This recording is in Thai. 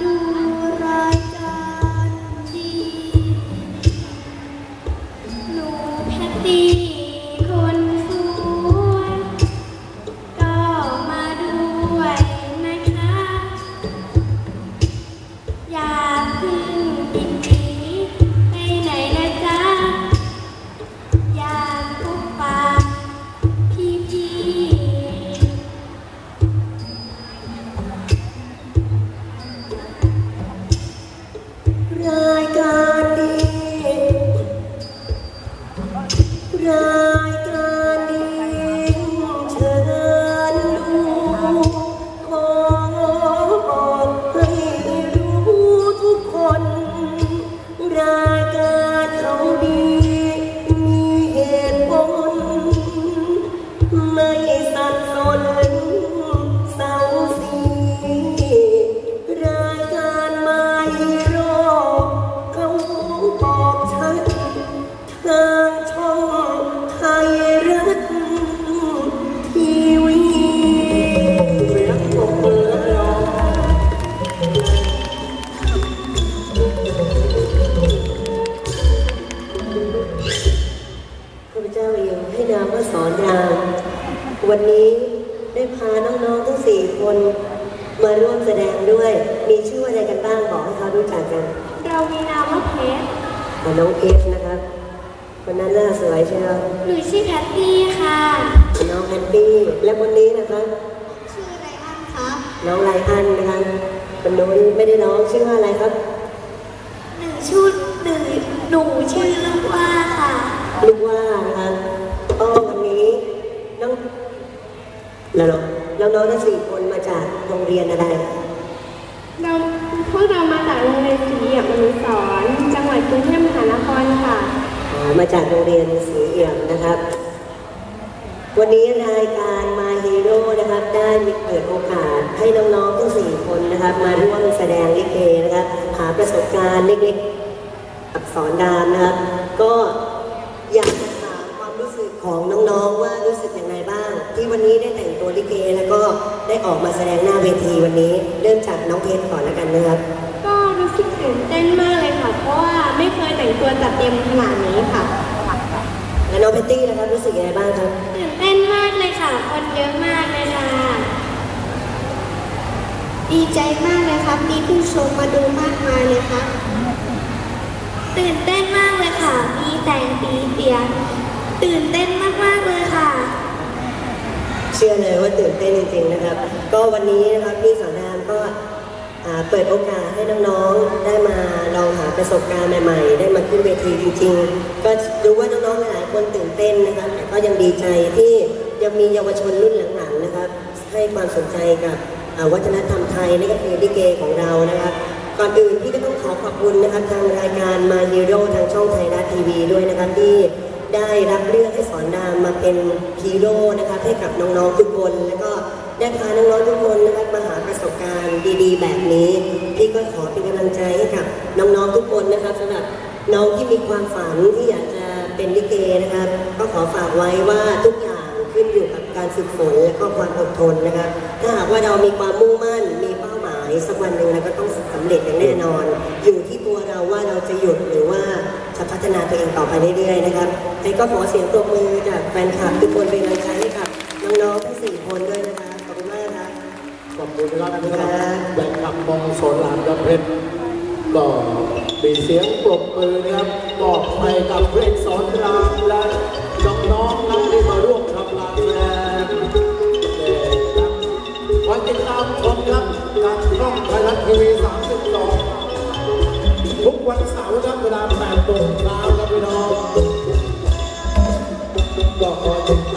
ดูรายการดีหนูแพตตี้คนสวย วันนี้ได้พาน้องๆทั้งสี่คนมาร่วมแสดงด้วย มีชื่ออะไรกันบ้างบอกให้เขารู้จักกัน เรามีนามว่าเพชรอะน้องเพชรนะครับ คนนั้นน่าสวยเชียวหนูชื่อแพตตี้ค่ะ น้องแพนตี้ และคนนี้นะครับ ชื่ออะไรอันครับ น้องไลอันนะครับคนนู้นไม่ได้น้องชื่อว่าอะไรครับ หนึ่งชุดหนึ่งหนูชื่อลูกว่าค่ะ ลูกว่านะครับก็วันนี้น้อง แล้วน้องน้องๆทั้งสี่คนมาจากโรงเรียนอะไร เราพวกเรามาจากโรงเรียนศรีเอี่ยมอนุสรณ์จังหวัดกรุงเทพมหานครค่ะ อ๋อมาจากโรงเรียนสีเอี่ยมนะครับ วันนี้รายการ My Hero นะครับ ได้มีเปิดโอกาสให้น้องๆทั้งสี่คนนะครับ มาร่วมแสดงลิเกนะครับหาประสบการณ์เล็กๆอักษรดามนะครับ ก็อยากจะถามความรู้สึกของน้องๆว่ารู้สึกยังไงบ้าง ที่วันนี้ได้แต่ง ตัวลิเกแล้วก็ได้ออกมาแสดงหน้าเวทีวันนี้ เริ่มจากน้องเพชรก่อนแล้วกันนะครับ ก็รู้สึกตื่นเต้นมากเลยค่ะ เพราะว่าไม่เคยแต่งตัวจัดเต็มขนาดนี้ค่ะ แล้วน้องแพตตี้นะครับรู้สึกยังไงบ้างครับ ตื่นเต้นมากเลยค่ะ คนเยอะมากเลยค่ะ ดีใจมากเลยครับมีผู้ชมมาดูมากมายเลยครับ ตื่นเต้นมากเลยค่ะ มีแต่งปีเตียนตื่นเต้นมากๆเลยค่ะ เชื่อเลยว่าตื่นเต้นจริงๆนะครับ ก็วันนี้นะครับพี่สอนรามก็เปิดโอกาสให้น้องๆ ได้มาลองหาประสบการณ์ใหม่ๆ ได้มาขึ้นเวทีจริงๆ ก็รู้ว่าน้องๆ หลายคนตื่นเต้นนะครับ แต่ก็ยังดีใจที่ยังมีเยาวชนรุ่นหลังๆ นะครับ ให้ความสนใจกับวัฒนธรรมไทยนั่นก็คือลิเกของเรานะครับ ก่อนอื่นพี่ก็ต้องขอขอบคุณนะครับทางรายการ My Hero ทางช่องไทยรัฐทีวีด้วยนะครับที่ ได้รับเลือกให้สอนรามมาเป็นฮีโร่นะครับให้กับน้องๆทุกคน แล้วก็ได้พาน้องๆทุกคนนะครับมาหาประสบการณ์ดีๆ แบบนี้ พี่ก็ขอเป็นกำลังใจให้กับน้องๆทุกคนนะครับสำหรับน้องที่มีความฝันที่อยากจะเป็นลิเกนะครับก็ขอฝากไว้ว่าทุกอย่างขึ้นอยู่กับการฝึกฝนและก็ความอดทนนะครับถ้าหากว่าเรามีความมุ่งมั่นมีเป้าหมายสักวันหนึ่งเราก็ต้องสำเร็จอย่างแน่นอน อยู่ที่ตัวเราว่าเราจะหยุดหรือว่า จะพัฒนาตัวเองต่อไปเรื่อยๆนะครับให้ก็ขอเสียงปรบมือจากแฟนคลับทุกคนเป็นกำลังใจให้กับน้องๆทั้งสี่คนด้วยนะคะขอบคุณมากครับขอบคุณครับนะครับแบ่งคำมองสนหลานกับเพชรก็มีเสียงปรบมือนะครับบอบไปกับเพลงสอนรามและ วันเสาร์ครับเวลา8โมงเช้าครับพี่น้องก็ขอติด